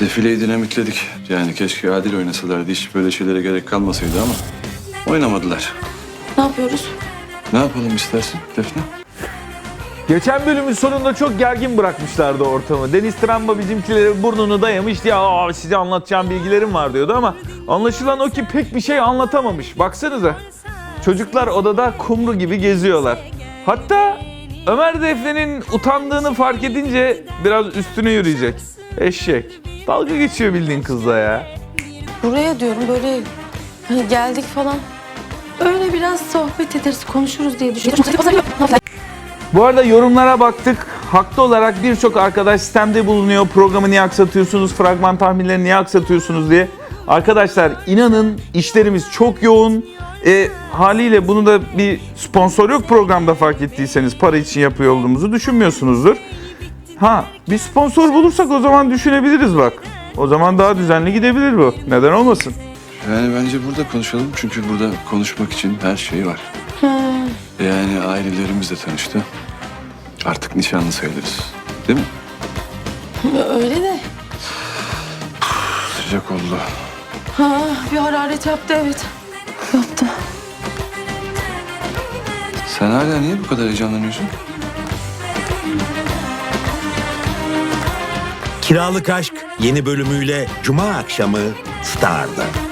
Defileyi dinamitledik. Yani keşke adil oynasalardı. Hiç böyle şeylere gerek kalmasaydı ama oynamadılar. Ne yapıyoruz? Ne yapalım istersin Defne? Geçen bölümün sonunda çok gergin bırakmışlardı ortamı. Deniz Tramba bizimkilere burnunu dayamış ya "Aa, size anlatacağım bilgilerim var diyordu ama anlaşılan o ki pek bir şey anlatamamış. Baksanıza çocuklar odada kumru gibi geziyorlar. Hatta Ömer Defne'nin utandığını fark edince biraz üstüne yürüyecek. Eşek. Dalga geçiyor bildiğin kızla ya. Buraya diyorum böyle hani geldik falan. Öyle biraz sohbet ederiz, konuşuruz diye düşündüm. Bu arada yorumlara baktık. Haklı olarak birçok arkadaş sistemde bulunuyor. Programı niye aksatıyorsunuz, fragman tahminlerini niye aksatıyorsunuz diye. Arkadaşlar inanın işlerimiz çok yoğun. E, haliyle bunu da bir sponsor yok programda fark ettiyseniz para için yapıyor olduğumuzu düşünmüyorsunuzdur. Ha bir sponsor bulursak o zaman düşünebiliriz bak. O zaman daha düzenli gidebilir bu. Neden olmasın? Yani bence burada konuşalım. Çünkü burada konuşmak için her şey var. Yani ailelerimiz de tanıştı. Artık nişanlı sayılırız. Değil mi? Öyle de. Sıcak oldu. Ha, bir hararet yaptı evet. Yaptı. Sen hala niye bu kadar heyecanlanıyorsun? Kiralık Aşk yeni bölümüyle Cuma akşamı Star'da.